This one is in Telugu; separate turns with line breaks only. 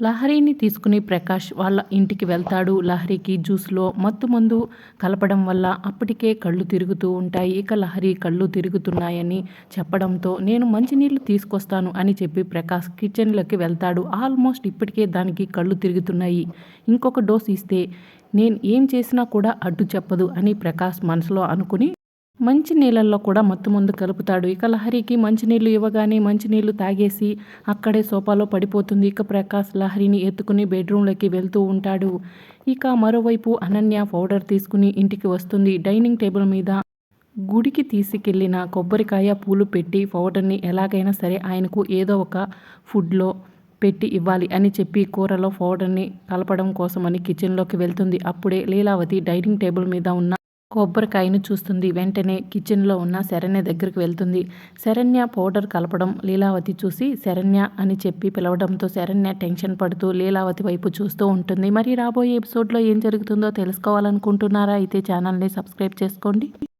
లహరిని తీసుకుని ప్రకాష్ వాళ్ళ ఇంటికి వెళ్తాడు. లహరికి జ్యూస్లో మత్తు మందు కలపడం వల్ల అప్పటికే కళ్ళు తిరుగుతూ ఉంటాయి. ఇక లహరి కళ్ళు తిరుగుతున్నాయని చెప్పడంతో నేను మంచినీళ్ళు తీసుకొస్తాను అని చెప్పి ప్రకాష్ కిచెన్లోకి వెళ్తాడు. ఆల్మోస్ట్ ఇప్పటికే దానికి కళ్ళు తిరుగుతున్నాయి. ఇంకొక డోస్ ఇస్తే నేను ఏం చేసినా కూడా అడ్డు చెప్పదు అని ప్రకాష్ మనసులో అనుకుని మంచి నీళ్ళల్లో కూడా మత్తు మందు కలుపుతాడు. ఇక లహరికి మంచినీళ్ళు ఇవ్వగానే మంచినీళ్ళు తాగేసి అక్కడే సోఫాలో పడిపోతుంది. ఇక ప్రకాష్ లహరిని ఎత్తుకుని బెడ్రూమ్లోకి వెళ్తూ ఉంటాడు. ఇక మరోవైపు అనన్య పౌడర్ తీసుకుని ఇంటికి వస్తుంది. డైనింగ్ టేబుల్ మీద గుడికి తీసుకెళ్ళిన కొబ్బరికాయ పూలు పెట్టి పౌడర్ని ఎలాగైనా సరే ఆయనకు ఏదో ఒక ఫుడ్లో పెట్టి ఇవ్వాలి అని చెప్పి కూరలో పౌడర్ని కలపడం కోసమని కిచెన్లోకి వెళ్తుంది. అప్పుడే లీలావతి డైనింగ్ టేబుల్ మీద ఉన్న కొబ్బరికాయను చూస్తుంది. వెంటనే కిచెన్లో ఉన్న శరణ్య దగ్గరికి వెళ్తుంది. శరణ్య పౌడర్ కలపడం లీలావతి చూసి శరణ్య అని చెప్పి పిలవడంతో శరణ్య టెన్షన్ పడుతూ లీలావతి వైపు చూస్తూ ఉంటుంది. మరి రాబోయే ఎపిసోడ్లో ఏం జరుగుతుందో తెలుసుకోవాలనుకుంటున్నారా? అయితే ఛానల్ని సబ్స్క్రైబ్ చేసుకోండి.